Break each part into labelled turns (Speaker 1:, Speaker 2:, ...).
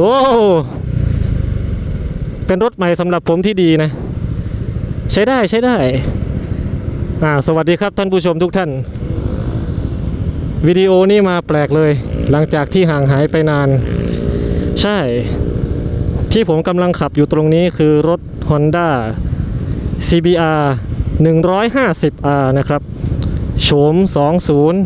Speaker 1: โอ้เป็นรถใหม่สำหรับผมที่ดีนะ ใช้ได้ใช้ได้อ่าสวัสดีครับท่านผู้ชมทุกท่าน วิดีโอนี้มาแปลกเลย หลังจากที่ห่างหายไปนาน ใช่ ที่ผมกำลังขับอยู่ตรงนี้คือรถ Honda CBR 150R นะครับ โฉม 20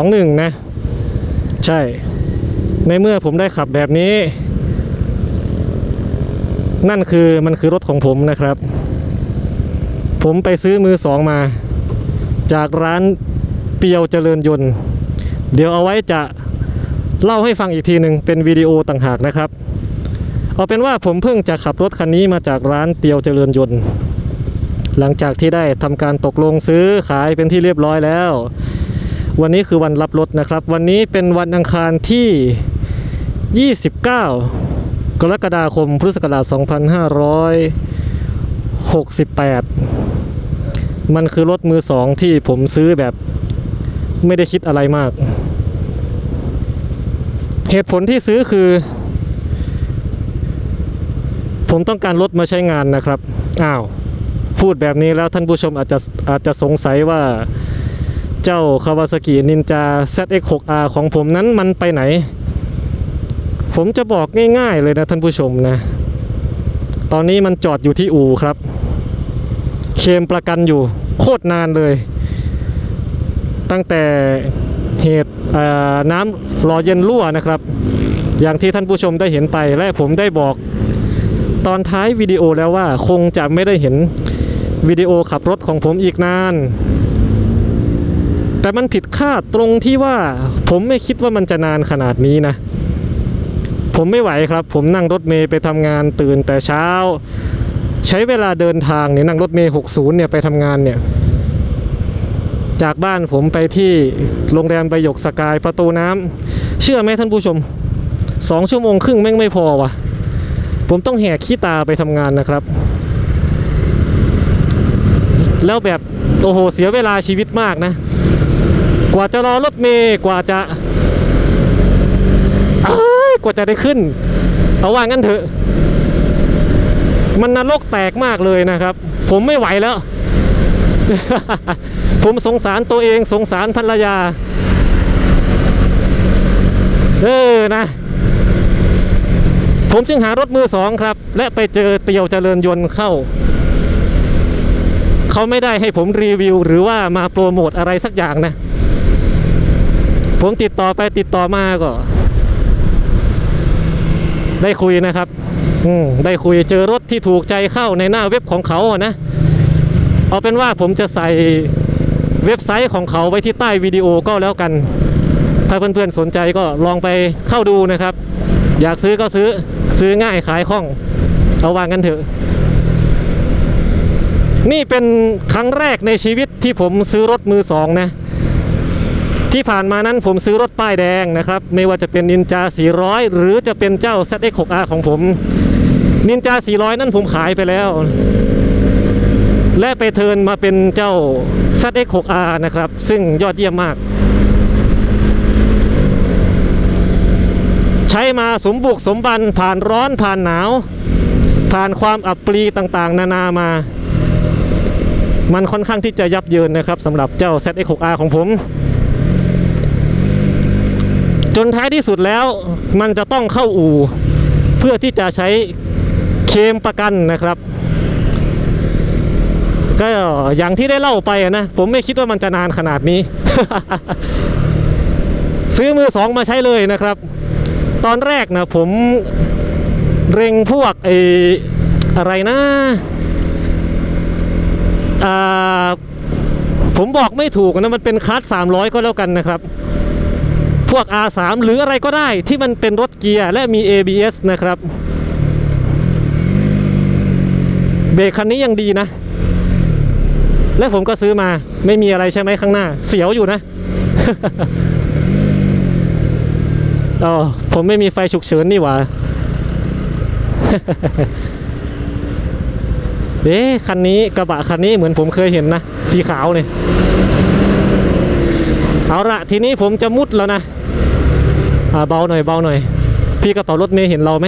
Speaker 1: 21 นะ ใช่ ในเมื่อผมได้ขับแบบนี้ นั่นคือมันคือรถของผมนะครับ ผมไปซื้อมือสองมา จากร้านเปียวเจริญยนต์ เดี๋ยวเอาไว้จะเล่าให้ฟังอีกทีหนึ่งเป็นวิดีโอต่างหากนะครับ เอาเป็นว่าผมเพิ่งจะขับรถคันนี้มาจากร้านเปียวเจริญยนต์ หลังจากที่ได้ทำการตกลงซื้อขายเป็นที่เรียบร้อยแล้ว วันนี้คือวันรับรถนะครับ วันนี้เป็นวันอังคารที่ 29 กรกฎาคมพุทธศักราช2568 มันคือรถมือสองที่ผมซื้อแบบไม่ได้คิดอะไรมาก เหตุผลที่ซื้อคือ ผมต้องการรถมาใช้งานนะครับ อ้าว พูดแบบนี้แล้วท่านผู้ชมอาจจะอาจจะสงสัยว่า เจ้า Kawasaki Ninja ZX6R ของผมนั้นมันไปไหน ผมจะบอกง่ายๆเลยนะท่านผู้ชมนะ ตอนนี้มันจอดอยู่ที่อู่ครับ เคมประกันอยู่โคตรนานเลย ตั้งแต่เหตุน้ำหล่อเย็นรั่วนะครับ อย่างที่ท่านผู้ชมได้เห็นไปและผมได้บอกตอนท้ายวิดีโอแล้วว่าคงจะไม่ได้เห็นวิดีโอขับรถของผมอีกนาน แต่มันผิดคาดตรงที่ว่า ผมไม่คิดว่ามันจะนานขนาดนี้นะ ผมไม่ไหวครับ ผมนั่งรถเมย์ไปทำงานตื่นแต่เช้า ใช้เวลาเดินทางเนี่ยนั่งรถเมย์60เนี่ยไปทำงานเนี่ย จากบ้านผมไปที่โรงแรมใบหยกสกายประตูน้ำเชื่อไหมท่านผู้ชมสองชั่วโมงครึ่งแม่งไม่พอวะผมต้องแหกขี้ตาไปทำงานนะครับ แล้วแบบโอ้โหเสียเวลาชีวิตมากนะ กว่าจะรอรถเมย์กว่าจะกว่าจะได้ขึ้น เอาว่างั้นเถอะ มันนรกแตกมากเลยนะครับ ผมไม่ไหวแล้ว ผมสงสารตัวเองสงสารภรรยา เออนะ ผมจึงหารถมือสองครับ และไปเจอเตียวเจริญยนต์เข้า เขาไม่ได้ให้ผมรีวิวหรือว่ามาโปรโมทอะไรสักอย่างนะ ผมติดต่อไปติดต่อมาก็ ได้คุยนะครับ อืมได้คุยเจอรถที่ถูกใจเข้าในหน้าเว็บของเขาอะนะเอาเป็นว่าผมจะใส่เว็บไซต์ของเขาไว้ที่ใต้วิดีโอก็แล้วกัน ถ้าเพื่อนๆสนใจก็ลองไปเข้าดูนะครับ อยากซื้อก็ซื้อซื้อง่ายขายคล่อง เอาวางกันเถอะ นี่เป็นครั้งแรกในชีวิตที่ผมซื้อรถมือสองนะ ที่ผ่านมานั้นผมซื้อรถป้ายแดงนะครับ ไม่ว่าจะเป็นนินจา 400 หรือจะเป็นเจ้า ZX6R ของผม นินจา 400 นั้นผมขายไปแล้ว และไปเทินมาเป็นเจ้า ZX6R นะครับ ซึ่งยอดเยี่ยมมาก ใช้มาสมบุกสมบันผ่านร้อนผ่านหนาว ผ่านความอับปรีต่างๆ นานามา มันค่อนข้างที่จะยับเยินนะครับสำหรับเจ้า ZX6R ของผม จนท้ายที่สุดแล้วมันจะต้องเข้าอู่ เพื่อที่จะใช้เคมประกันนะครับ ก็อย่างที่ได้เล่าไปนะผมไม่คิดว่ามันจะนานขนาดนี้ ซื้อมือสองมาใช้เลยนะครับ ตอนแรกนะผมเร่งพวกไออะไรนะอ่าผมบอกไม่ถูกนะมันเป็นคลาส300 ก็แล้วกันนะครับ พวก R3 หรืออะไรก็ได้ที่มันเป็นรถเกียร์และมี ABS นะครับ เบรกคันนี้ยังดีนะ และผมก็ซื้อมาไม่มีอะไรใช่ไหมข้างหน้า เสียวอยู่นะอ๋อผมไม่มีไฟฉุกเฉินนี่หว่าเอ๊ะคันนี้กระบะคันนี้เหมือนผมเคยเห็นนะ สีขาวเนี่ยเอาละทีนี้ผมจะมุดแล้วนะ เบาหน่อยเบาหน่อย พี่กระเป๋ารถเมย์เห็นเราไหม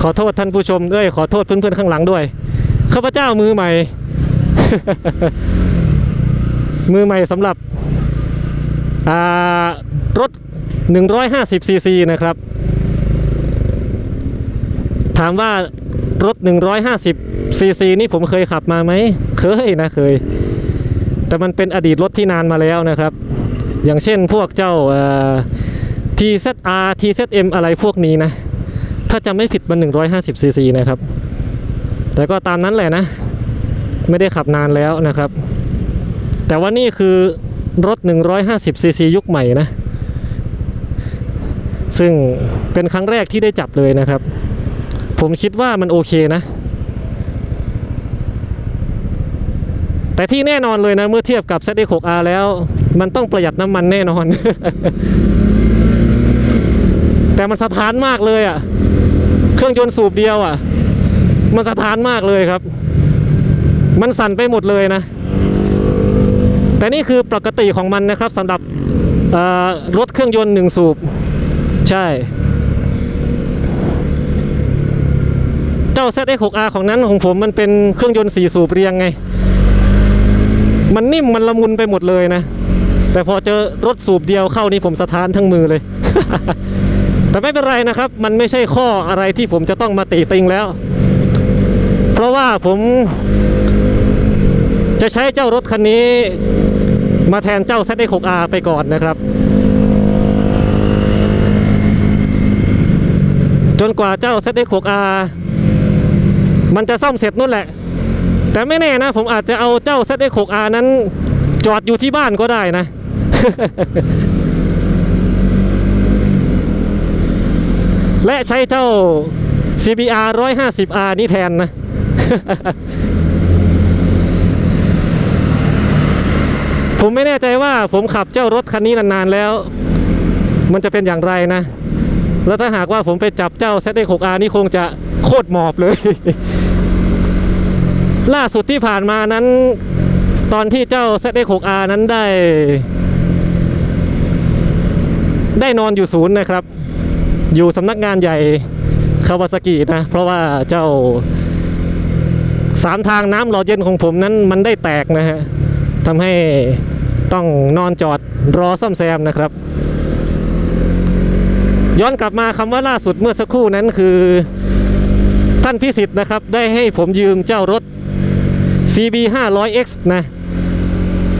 Speaker 1: ขอโทษท่านผู้ชมด้วย ขอโทษเพื่อนๆข้างหลังด้วย ข้าพเจ้ามือใหม่ มือใหม่สำหรับรถ 150ซีซีนะครับ ถามว่ารถ 150ซีซีนี่ผมเคยขับมาไหม เคยนะเคย แต่มันเป็นอดีตรถที่นานมาแล้วนะครับ อย่างเช่นพวกเจ้า TZR TZM อะไรพวกนี้นะ ถ้าจะไม่ผิดมัน150ซีซีนะครับ แต่ก็ตามนั้นแหละนะ ไม่ได้ขับนานแล้วนะครับ แต่ว่านี่คือรถ 150ซีซียุคใหม่นะ ซึ่งเป็นครั้งแรกที่ได้จับเลยนะครับ ผมคิดว่ามันโอเคนะแต่ที่แน่นอนเลยนะ เมื่อเทียบกับ ZX6R แล้ว มันต้องประหยัดน้ำมันแน่นอน แต่มันสถานมากเลยอะ่ะ เครื่องยนต์สูบเดียวอะ่ะ มันสถานมากเลยครับ มันสั่นไปหมดเลยนะ แต่นี่คือปกติของมันนะครับสำหรับรถเครื่องยนต์หนึ่งสูบ ใช่ เจ้า ZX6R ของนั้นของผมมันเป็นเครื่องยนต์สี่สูบเรียงไง มันนิ่มมันละมุนไปหมดเลยนะ แต่พอเจอรถสูบเดียวเข้านี่ผมสะท้านทั้งมือเลย แต่ไม่เป็นไรนะครับ มันไม่ใช่ข้ออะไรที่ผมจะต้องมาติติงแล้ว เพราะว่าผม จะใช้เจ้ารถคันนี้ มาแทนเจ้า ZX6R ไปก่อนนะครับ จนกว่าเจ้า ZX6R มันจะซ่อมเสร็จนู่นแหละ แต่ไม่แน่นะ ผมอาจจะเอาเจ้า ZX6R นั้นจอดอยู่ที่บ้านก็ได้นะ และใช้เจ้า CBR 150R นี้แทนนะ ผมไม่แน่ใจว่าผมขับเจ้ารถคันนี้นานๆแล้ว มันจะเป็นอย่างไรนะ แล้วถ้าหากว่าผมไปจับเจ้า ZX6R นี่คงจะโคตรหมอบเลย ล่าสุดที่ผ่านมานั้น ตอนที่เจ้า ZX6R นั้นได้ ได้นอนอยู่ศูนย์นะครับ อยู่สำนักงานใหญ่คาวาซากินะ เพราะว่าเจ้าสามทางน้ำหล่อเย็นของผมนั้นมันได้แตกนะฮะทำให้ต้องนอนจอดรอซ่อมแซมนะครับ ย้อนกลับมาคำว่าล่าสุดเมื่อสักครู่นั้นคือ ท่านพิสิทธิ์นะครับ ได้ให้ผมยืมเจ้ารถ CB 500X นะ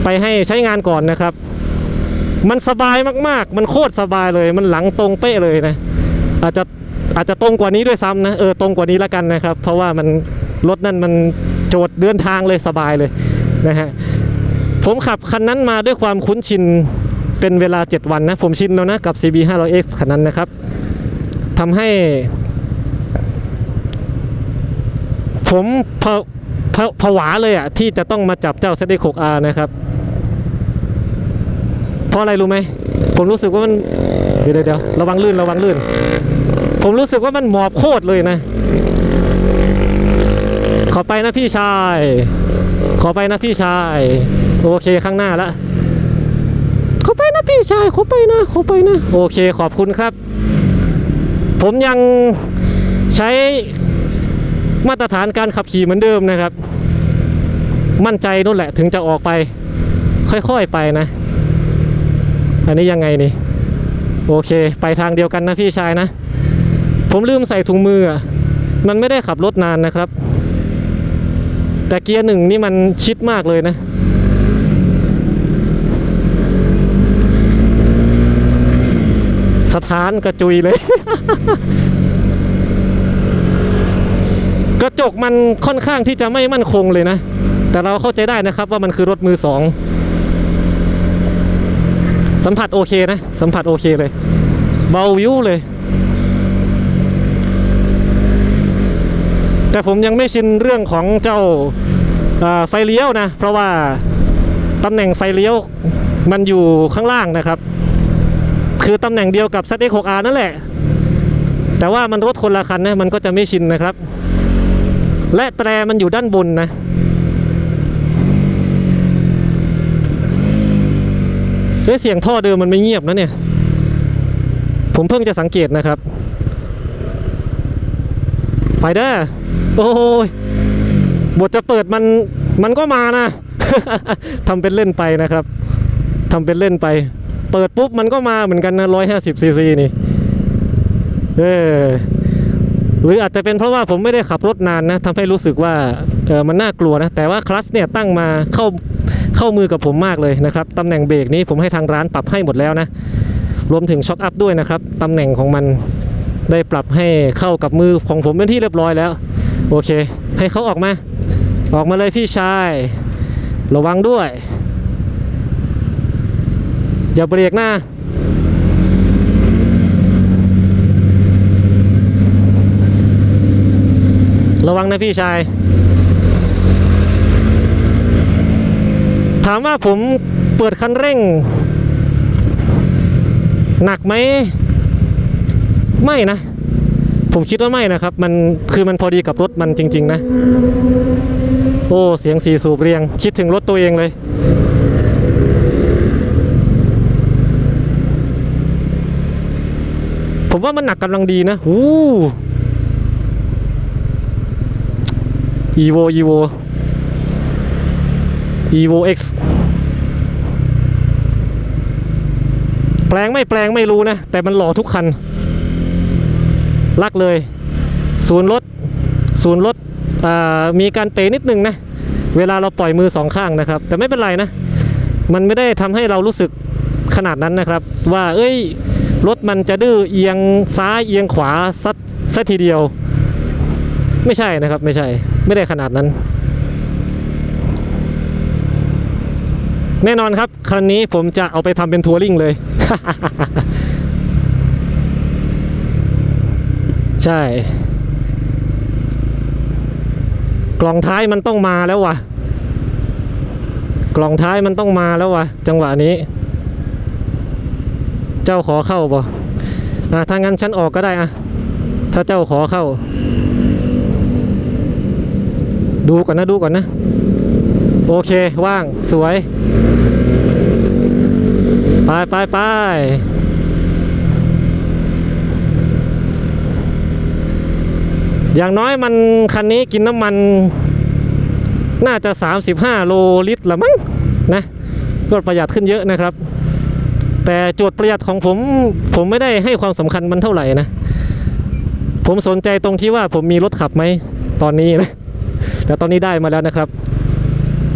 Speaker 1: ไปให้ใช้งานก่อนนะครับ มันสบายมากๆ มันโคตรสบายเลย มันหลังตรงเป๊ะเลยนะ อาจจะอาจจะตรงกว่านี้ด้วยซ้ำนะเออตรงกว่านี้ล้วกันนะครับ เพราะว่ามันรถนั่นมันโจทย์เดินทางเลยสบายเลยนะฮะผมขับคันนั้นมาด้วยความคุ้นชินเป็นเวลา 7 วันนะ ผมชินแล้วนะกับ CB 500X คันนั้นนะครับทำให้ผมผผผวาเลยอะที่จะต้องมาจับเจ้า z 6 r นะครับ เพราะอะไรรู้ไหมผมรู้สึกว่ามันเดี๋ยวเดี๋ยวเดี๋ยวระวังลื่นระวังลื่น ผมรู้สึกว่ามันหมอบโคตรเลยนะ ขอไปนะพี่ชาย ขอไปนะพี่ชาย โอเคข้างหน้าละขอไปนะพี่ชายขอไปนะขอไปนะโอเคขอบคุณครับ ผมยังใช้มาตรฐานการขับขี่เหมือนเดิมนะครับ มั่นใจนู่นแหละถึงจะออกไป ค่อยๆไปนะ อันนี้ยังไงนี่ โอเค ไปทางเดียวกันนะพี่ชายนะ ผมลืมใส่ถุงมืออะมันไม่ได้ขับรถนานนะครับ แต่เกียร์หนึ่งนี่มันชิดมากเลยนะสถานกระจุยเลย กระจกมันค่อนข้างที่จะไม่มั่นคงเลยนะ แต่เราเข้าใจได้นะครับว่ามันคือรถมือสอง สัมผัสโอเคนะ สัมผัสโอเคเลย เบาวิวเลย แต่ผมยังไม่ชินเรื่องของเจ้าไฟเลี้ยวนะ เพราะว่าตำแหน่งไฟเลี้ยวมันอยู่ข้างล่างนะครับ คือตำแหน่งเดียวกับ ZX6R นั่นแหละ แต่ว่ามันรถคนละคันนะมันก็จะไม่ชินนะครับ และแตรมันอยู่ด้านบนนะ เฮ้ยเสียงท่อเดิมมันไม่เงียบนะเนี่ย ผมเพิ่งจะสังเกตนะครับ ไปเด้อโอ้ยบทจะเปิดมันมันก็มานะทำเป็นเล่นไปนะครับทำเป็นเล่นไป เปิดปุ๊บมันก็มาเหมือนกันนะร้อยห้าสิบซีซีนี่ เออ หรืออาจจะเป็นเพราะว่าผมไม่ได้ขับรถนานนะทำให้รู้สึกว่าเออมันน่ากลัวนะ แต่ว่าคลัสเนี่ยตั้งมาเข้าเข้ามือกับผมมากเลยนะครับตำแหน่งเบรกนี้ผมให้ทางร้านปรับให้หมดแล้วนะ รวมถึงช็อคอัพด้วยนะครับตำแหน่งของมันได้ปรับให้เข้ากับมือของผมเป็นที่เรียบร้อยแล้ว โอเค ให้เขาออกมา ออกมาเลยพี่ชาย ระวังด้วย อย่าเบรกหน้า ระวังนะพี่ชาย ถามว่าผมเปิดคันเร่ง หนักไหม ไม่นะ ผมคิดว่าไม่นะครับ มันคือมันพอดีกับรถมันจริง ๆ นะ โอ้ เสียงสี่สูบเรียง คิดถึงรถตัวเองเลยผมว่ามันหนักกำลังดีนะ อู้ evo evo evo x แปลงไม่แปลงไม่รู้นะ แต่มันหล่อทุกคัน ลักเลย ศูนย์รถ ศูนย์รถอ่ามีการเป๋นิดนึงนะ เวลาเราปล่อยมือสองข้างนะครับ แต่ไม่เป็นไรนะ มันไม่ได้ทำให้เรารู้สึกขนาดนั้นนะครับ ว่าเอ้ยรถมันจะดื้อเอียงซ้ายเอียงขวาสัดสัทีเดียว ไม่ใช่นะครับไม่ใช่ ไม่ได้ขนาดนั้น แน่นอนครับ คันนี้ผมจะเอาไปทำเป็นทัวริงเลย ใช่ กล่องท้ายมันต้องมาแล้ววะกล่องท้ายมันต้องมาแล้ววะจังหวะนี้ เจ้าขอเข้าบ่อะถ้างั้นฉันออกก็ได้อะถ้าเจ้าขอเข้า ดูก่อนนะดูก่อนนะ โอเคว่างสวย ไปไปไปอย่างน้อยมันคันนี้กินน้ำมัน น่าจะ 35 โลลิตรละมั้งนะก็ประหยัดขึ้นเยอะนะครับ แต่จทย์ประหยัดของผมผมไม่ได้ให้ความสำคัญมันเท่าไหร่นะ ผมสนใจตรงที่ว่าผมมีรถขับไหมตอนนี้นะ แต่ตอนนี้ได้มาแล้วนะครับ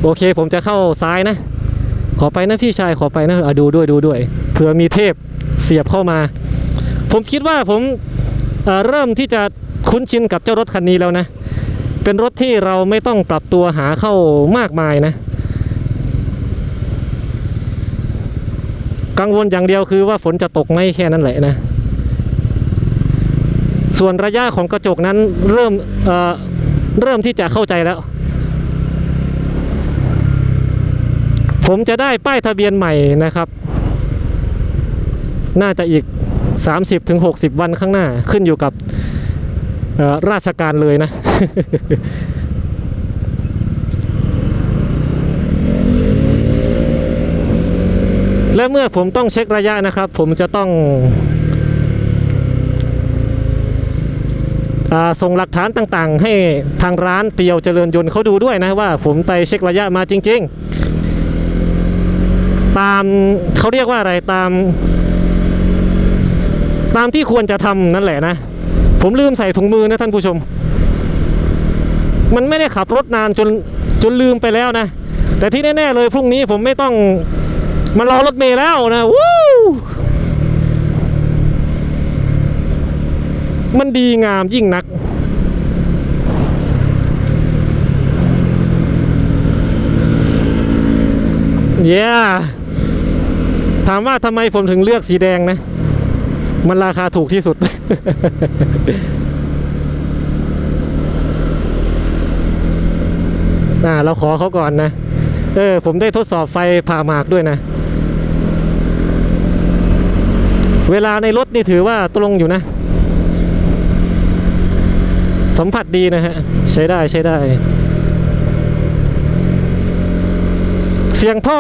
Speaker 1: โอเคผมจะเข้าซ้ายนะ ขอไปนะพี่ชายขอไปนะอะดูด้วยดูด้วยเผื่อมีเทพเสียบเข้ามา ผมคิดว่าผมเอ่อเริ่มที่จะคุ้นชินกับเจ้ารถคันนี้แล้วนะ เป็นรถที่เราไม่ต้องปรับตัวหาเข้ามากมายนะ กังวลอย่างเดียวคือว่าฝนจะตกไหมแค่นั้นแหละนะ ส่วนระยะของกระจกนั้นเริ่ม เริ่มที่จะเข้าใจแล้ว ผมจะได้ป้ายทะเบียนใหม่นะครับ น่าจะอีก 30-60 วันข้างหน้าขึ้นอยู่กับราชการเลยนะ และเมื่อผมต้องเช็คระยะนะครับ ผมจะต้องอา ส่งหลักฐานต่างๆ ให้ทางร้านเตียวเจริญยนต์เขาดูด้วยนะว่าผมไปเช็คระยะมาจริง ๆ ตามเขาเรียกว่าอะไรตาม ตามที่ควรจะทำนั่นแหละนะ ผมลืมใส่ถุงมือนะท่านผู้ชม มันไม่ได้ขับรถนานจนจนลืมไปแล้วนะ แต่ที่แน่ ๆ เลยพรุ่งนี้ผมไม่ต้องมารอรถเมล์แล้วนะวู้มันดีงามยิ่งนัก เย้ถามว่าทำไมผมถึงเลือกสีแดงนะ มันราคาถูกที่สุด อ่า เราขอเขาก่อนนะ เออ ผมได้ทดสอบไฟผ่าหมากด้วยนะ เวลาในรถนี่ถือว่าตรงอยู่นะ สัมผัสดีนะฮะ ใช้ได้ใช้ได้ เสียงท่อ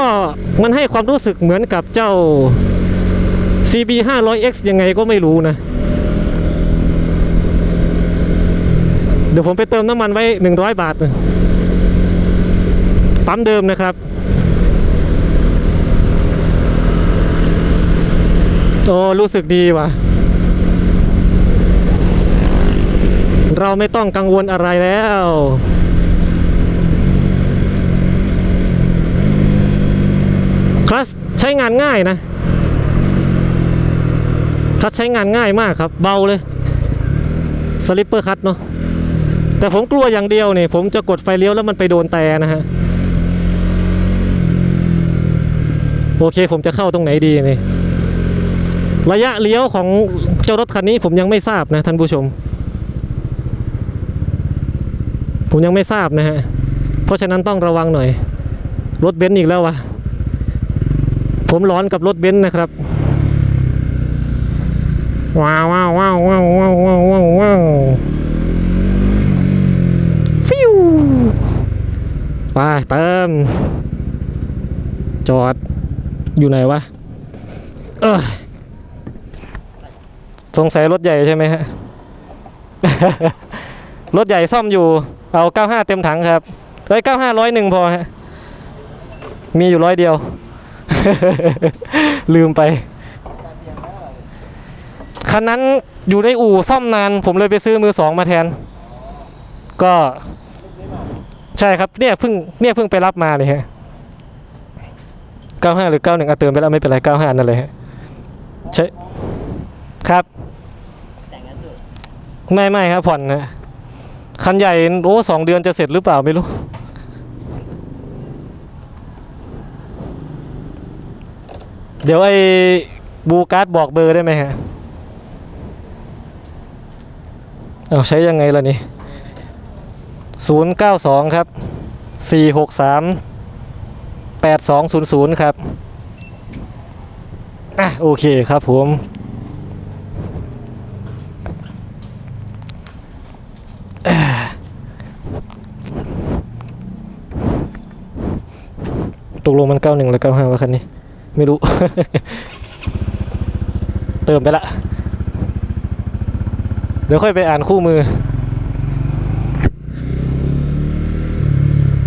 Speaker 1: มันให้ความรู้สึกเหมือนกับเจ้า CB 500X ยังไงก็ไม่รู้นะ เดี๋ยวผมไปเติมน้ำมันไว้ 100 บาทนะปั๊มเดิมนะครับ โอ้รู้สึกดีว่ะ เราไม่ต้องกังวลอะไรแล้ว คลัส ใช้งานง่ายนะคลัสใช้งานง่ายมากครับ เบาเลยสลิปเปอร์คัตเนาะแต่ผมกลัวอย่างเดียวเนี่ยผมจะกดไฟเลี้ยวแล้วมันไปโดนแต่นะฮะ โอเคผมจะเข้าตรงไหนดีเนี่ยระยะเลี้ยวของเจ้ารถคันนี้ผมยังไม่ทราบนะท่านผู้ชม ผมยังไม่ทราบนะฮะ เพราะฉะนั้นต้องระวังหน่อย รถเบนซ์อีกแล้ววะ ผมร้อนกับรถเบนซ์นะครับว้าวว้าวว้าวว้าวว้าวว้าวว้าวว้าวฟิวไปเติมจอดอยู่ไหนวะเออสงสัยรถใหญ่ใช่ไหมฮะรถใหญ่ซ่อมอยู่ เอา 95 เต็มถังครับเฮ้ย95ร้อยหนึ่งพอฮะมีอยู่ร้อยเดียว ลืมไป คันนั้นอยู่ในอู่ซ่อมนาน ผมเลยไปซื้อมือสองมาแทน ก็ใช่ครับเนี่ยเพิ่งเนี่ยเพิ่งไปรับมาเลยฮะ95หรือ91อะเติมไปแล้วไม่เป็นไร95นั่นเลยฮะใช่ครับไม่ไม่ครับผ่อนนะคันใหญ่โอ้สองเดือนจะเสร็จหรือเปล่าไม่รู้ เดี๋ยวไอ้บูการ์ดบอกเบอร์ได้ไหมฮะเอาใช้ยังไงล่ะนี่ศูนย์เก้าสองครับสี่หกสามแปดสองศูนย์ศูนย์ครับ อะ โอเคครับผม ตกลงมันเก้าหนึ่งหรือเก้าห้าวะคันนี้ ไม่รู้ เติมไปละ เดี๋ยวค่อยไปอ่านคู่มือ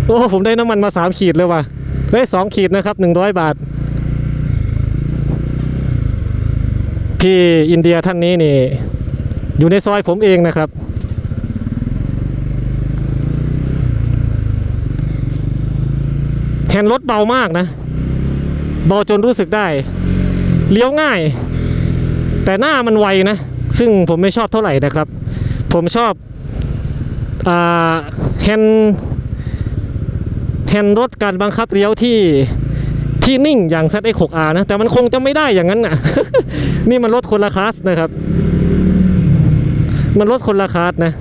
Speaker 1: โอ้ผมได้น้ำมันมาสามขีดเลยว่ะได้สองขีดนะครับหนึ่งร้อยบาท พี่อินเดียท่านนี้นี่ อยู่ในซอยผมเองนะครับแฮนด์รถเบามากนะ เบาจนรู้สึกได้ เลี้ยวง่าย แต่หน้ามันไวนะ ซึ่งผมไม่ชอบเท่าไหร่นะครับ ผมชอบแฮนด์แฮนด์รถการบังคับเลี้ยวที่ที่นิ่งอย่าง ZX6R นะ แต่มันคงจะไม่ได้อย่างนั้นน่ะนี่มันรถคนละคลาสนะครับ มันรถคนละคลาสนะ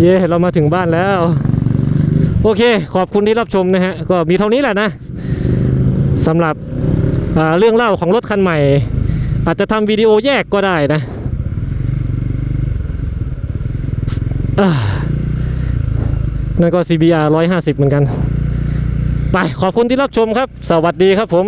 Speaker 1: เย่เรามาถึงบ้านแล้ว โอเค ขอบคุณที่รับชมนะฮะ ก็มีเท่านี้แหละนะสำหรับเรื่องเล่าของรถคันใหม่ อาจจะทำวิดีโอแยกก็ได้นะนั่นก็ CBR 150 เหมือนกัน ไป ขอบคุณที่รับชมครับ สวัสดีครับผม